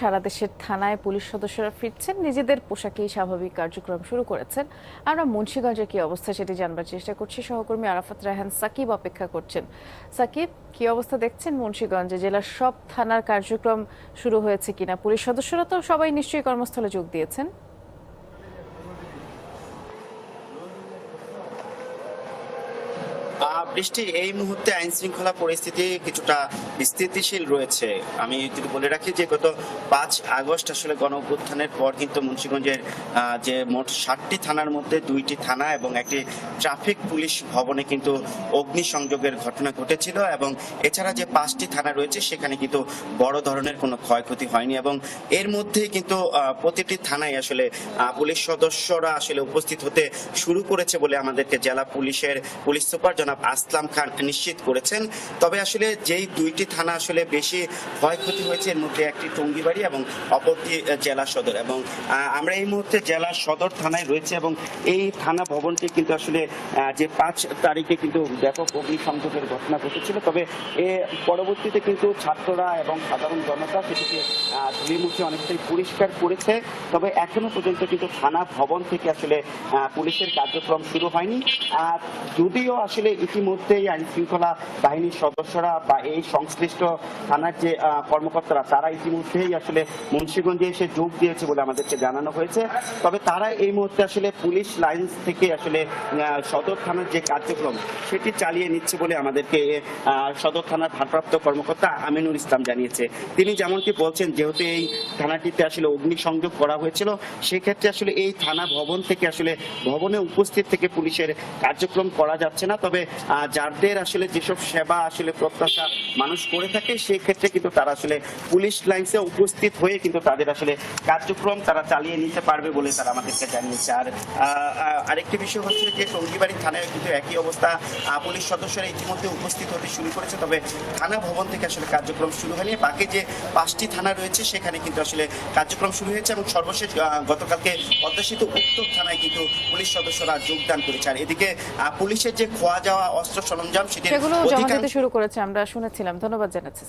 সারা দেশের থানায় পুলিশ সদস্যরা ফিরছেন, নিজেদের পোশাকেই স্বাভাবিক কার্যক্রম শুরু করেছেন। আমরা মুন্সীগঞ্জের কি অবস্থা সেটি জানবার চেষ্টা করছি। সহকর্মী আরাফাত রায়হান সাকিব অপেক্ষা করছেন। সাকিব, কি অবস্থা দেখছেন মুন্সীগঞ্জে? জেলার সব থানার কার্যক্রম শুরু হয়েছে কিনা? পুলিশ সদস্যরা তো সবাই নিশ্চয়ই কর্মস্থলে যোগ দিয়েছেন। বৃষ্টি এই মুহূর্তে আইন শৃঙ্খলা পরিস্থিতি কিছুটা স্থিতিশীল রয়েছে। আমি যদি বলে রাখি যে গত পাঁচ আগস্ট আসলে গণ অভ্যুত্থানের পর কিন্তু মুন্সিগঞ্জের যে মোট ষাটটি থানার মধ্যে দুইটি থানা এবং একটি ট্রাফিক পুলিশ ভবনে কিন্তু অগ্নিসংযোগের ঘটনা ঘটেছিল এবং এছাড়া যে পাঁচটি থানা রয়েছে সেখানে কিন্তু বড় ধরনের কোনো ক্ষয়ক্ষতি হয়নি এবং এর মধ্যে কিন্তু প্রতিটি থানায় আসলে পুলিশ সদস্যরা আসলে উপস্থিত হতে শুরু করেছে বলে আমাদেরকে জেলা পুলিশের, পুলিশ সুপার জনাব আসলাম খান নিশ্চিত করেছেন। তবে আসলে যেই দুইটি থানা আসলে বেশি ক্ষয়ক্ষতি হয়েছে, এর মধ্যে একটি টঙ্গিবাড়ি এবং অপরটি জেলা সদর। এবং আমরা এই মুহূর্তে জেলা সদর থানায় রয়েছে এবং এই থানা ভবনটি কিন্তু আসলে যে পাঁচ তারিখে কিন্তু ব্যাপক অগ্নিসংযোগের ঘটনা ঘটেছিল। তবে এ পরবর্তীতে কিন্তু ছাত্ররা এবং সাধারণ জনতা সেটিকে ধুলিমুখে অনেকটাই পরিষ্কার করেছে। তবে এখনও পর্যন্ত কিন্তু থানা ভবন থেকে আসলে পুলিশের কার্যক্রম শুরু হয়নি। আর যদিও আসলে ইতিমধ্যেই আইন শৃঙ্খলা বাহিনীর সদস্যরা বা এই সংশ্লিষ্ট থানার যে কর্মকর্তারা, তারা ইতিমধ্যেই আসলে মুন্সীগঞ্জে এসে যোগ দিয়েছে বলে আমাদেরকে জানানো হয়েছে। তবে তারা এই মুহূর্তে আসলে পুলিশ লাইন্স থেকে আসলে সদর থানার যে কার্যক্রম, সেটি চালিয়ে নিচ্ছে বলে আমাদেরকে সদর থানার ভারপ্রাপ্ত কর্মকর্তা আমিনুর ইসলাম জানিয়েছে। তিনি যেমনটি বলছেন, যেহেতু এই থানাটিতে আসলে অগ্নিসংযোগ করা হয়েছিল, সেক্ষেত্রে আসলে এই থানা ভবন থেকে আসলে ভবনে উপস্থিত থেকে পুলিশের কার্যক্রম করা যাচ্ছে না। তবে যাদের আসলে যেসব সেবা আসলে প্রত্যাশা মানুষ করে থাকে সেই ক্ষেত্রে কিন্তু তারা আসলে পুলিশ লাইন্সে উপস্থিত হয়ে কিন্তু তাদের আসলে কার্যক্রম তারা চালিয়ে নিতে পারবে বলে তারা আমাদেরকে জানিয়েছে। আর আরেকটি বিষয় হচ্ছে যে টঙ্গিবাড়ি থানায় কিন্তু একই অবস্থা পুলিশ সদস্যরা ইতিমধ্যে উপস্থিত হতে শুরু করেছে, তবে থানা ভবন থেকে আসলে কার্যক্রম শুরু হয়নি। বাকি যে পাঁচটি থানা রয়েছে, সেখানে কিন্তু আসলে কার্যক্রম শুরু হয়েছে এবং সর্বশেষ গতকালকে পদ্মাসিত উত্তর থানায় কিন্তু পুলিশ সদস্যরা যোগদান করেছে। আর এদিকে পুলিশের যে খোয়া যাওয়া অস্ত্র সরঞ্জাম সেটি সেগুলো জমা দিতে শুরু করেছে আমরা শুনেছিলাম। ধন্যবাদ জানাচ্ছি